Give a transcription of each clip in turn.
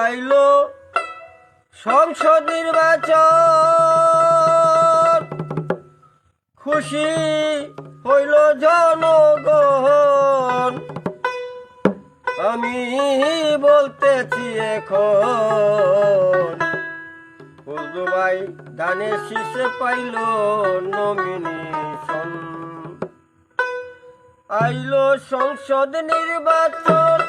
আইলো সংসদ নির্বাচন। খুশি হইল জনগণ। আমি বলতেছি এখন ভাই ধানের শীষে পাইল নমিনেশন আইলো সংসদ নির্বাচন।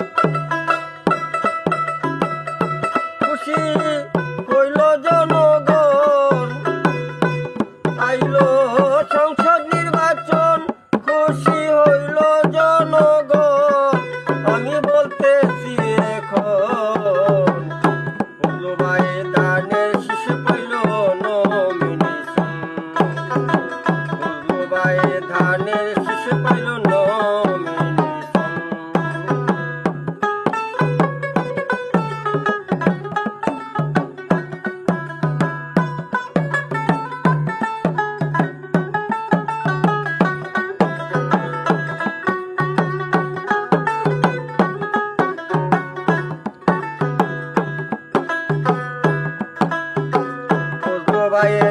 Bahía.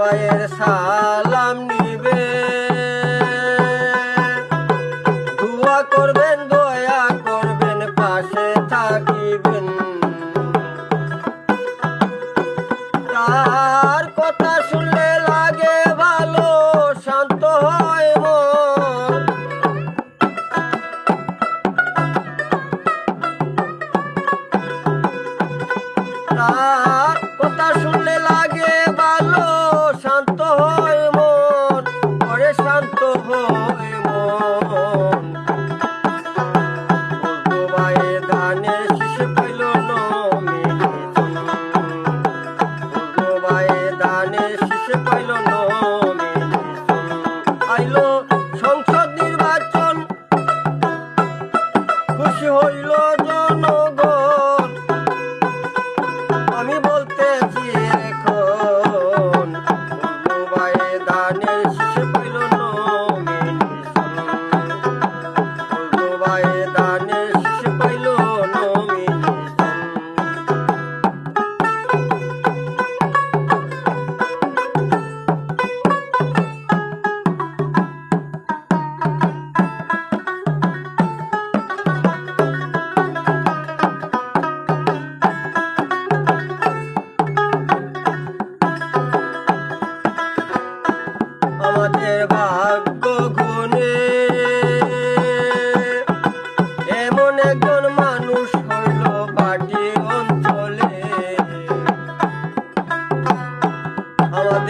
বাবায়ের সালাম নিবে। দোয়া করবেন দয়া করবেন পাশে থাকিবেন। তা জানে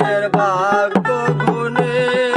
জীবনের ভাগ্য গুণে।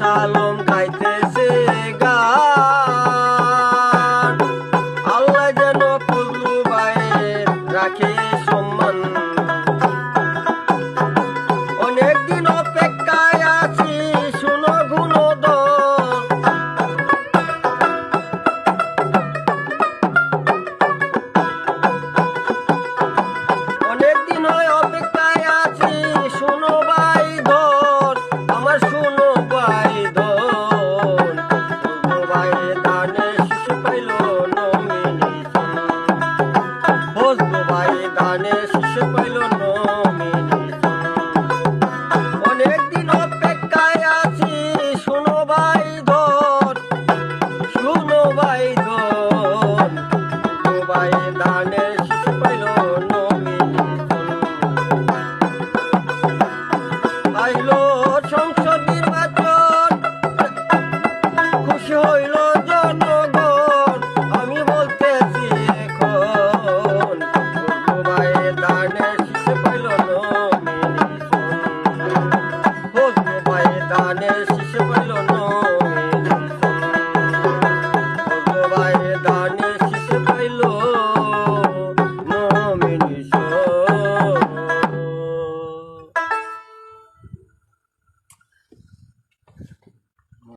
সালম